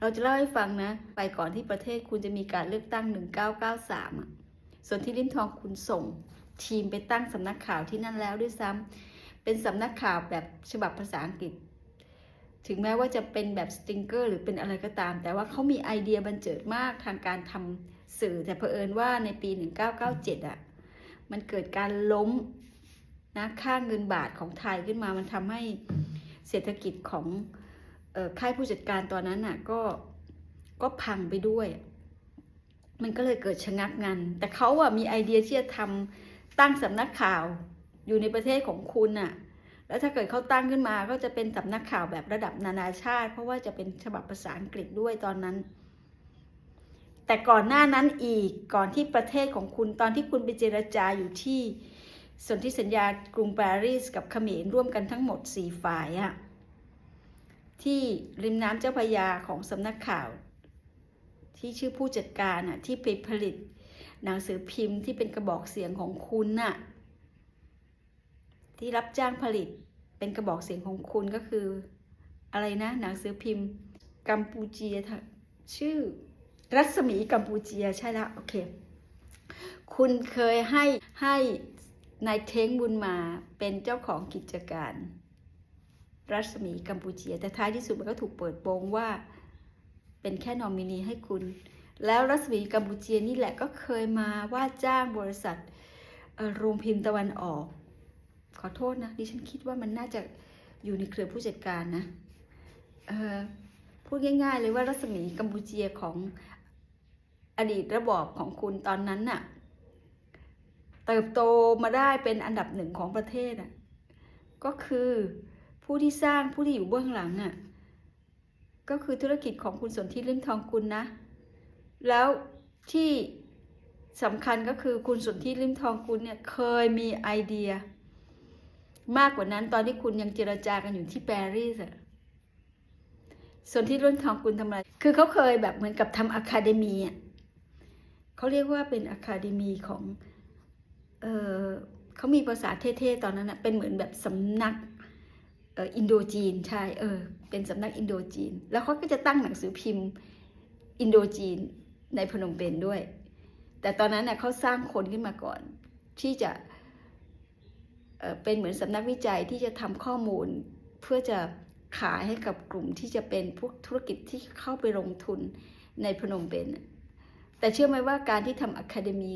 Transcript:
เราจะเล่าให้ฟังนะ ไปก่อนที่ประเทศคุณจะมีการเลือกตั้ง 1993อะส่วนที่ริมทองคุณส่ง ทีมไปตั้งสำนักข่าวที่นั่นแล้วด้วยซ้ำเป็นสำนักข่าวแบบฉบับภาษาอังกฤษ ถึงแม้ว่าจะเป็นแบบสติงเกอร์หรือเป็นอะไรก็ตาม แต่ว่าเขามีไอเดียบันเจิดมากทางการทำสื่อ แต่เผอิญว่าในปี 1997อะ มันเกิดการล้มนะค่าเงินบาทของไทยขึ้นมา มันทำให้เศรษฐกิจของ ค่ายผู้จัดการตอนนั้นน่ะก็ก็พังไปด้วย มันก็เลยเกิดชะงักงัน แต่เขาอะมีไอเดียที่จะทำตั้งสำนักข่าวอยู่ในประเทศของคุณน่ะ แล้วถ้าเกิดเขาตั้งขึ้นมาก็จะเป็นสำนักข่าวแบบระดับนานาชาติ เพราะว่าจะเป็นฉบับภาษาอังกฤษด้วยตอนนั้น แต่ก่อนหน้านั้นอีกก่อนที่ประเทศของคุณตอนที่คุณไปเจรจาอยู่ที่สนธิสัญญากรุงปารีสกับเขมรร่วมกันทั้งหมดสี่ฝ่ายอะ ที่ริมน้ำเจ้าพยาของสำนักข่าว ที่ชื่อผู้จัดการอะที่ไปผลิต หนังสือพิมพ์ที่เป็นกระบอกเสียงของคุณน่ะที่รับจ้างผลิตเป็นกระบอกเสียงของคุณก็คือ อะไรนะ หนังสือพิมพ์ กัมพูเจียชื่อ รัศมีกัมพูเชียใช่แล้วโอเค คุณเคยให้ให้นายเท้งบุญมาเป็นเจ้าของกิจการ รัศมีกัมพูเชีย แต่ท้ายที่สุดมันก็ถูกเปิดโปงว่า เป็นแค่นอมินีให้คุณ แล้วรัศมีกัมพูเชียนี่แหละก็เคยมาว่าจ้างบริษัทโรงพิมพ์ตะวันออก ขอโทษนะดิฉันคิดว่ามันน่าจะอยู่ในเครือผู้จัดการนะพูดง่าย ๆ เลยว่ารัศมีกัมพูเชียของอดีตระบอบของคุณตอนนั้นน่ะเติบโตมาได้เป็นอันดับหนึ่งของประเทศอะก็คือ ผู้ที่สร้างผู้ที่อยู่เบื้องหลังอะก็คือธุรกิจของคุณสนธิลิมทองกุลนะ แล้วที่สำคัญก็คือคุณสนธิลิมทองกุลเนี่ยเคยมีไอเดีย มากกว่านั้นตอนที่คุณยังเจรจากันอยู่ที่ปารีสอะส่วนที่รุ่นทองกุลทำอะไร คือเขาเคยแบบเหมือนกับทำอะคาเดมีอะเขาเรียกว่าเป็นอะคาเดมีของ เออเขามีภาษาเท่ๆ ตอนนั้นนะเป็นเหมือนแบบสำนัก เอออินโดจีนใช่เออเป็นสำนักอินโดจีน แล้วเขาก็จะตั้งหนังสือพิมพ์อินโดจีนในพนมเปญด้วย แต่ตอนนั้นเน่ยเขาสร้างคนขึ้นมาก่อน ที่จะเอ่อเป็นเหมือนสำนักวิจัยที่จะทำข้อมูลเพื่อจะขายให้กับกลุ่มที่จะเป็นพวกธุรกิจที่เข้าไปลงทุนในพนมเปญน่ะแต่เชื่อไหมว่าการที่ทำอะคาเดมี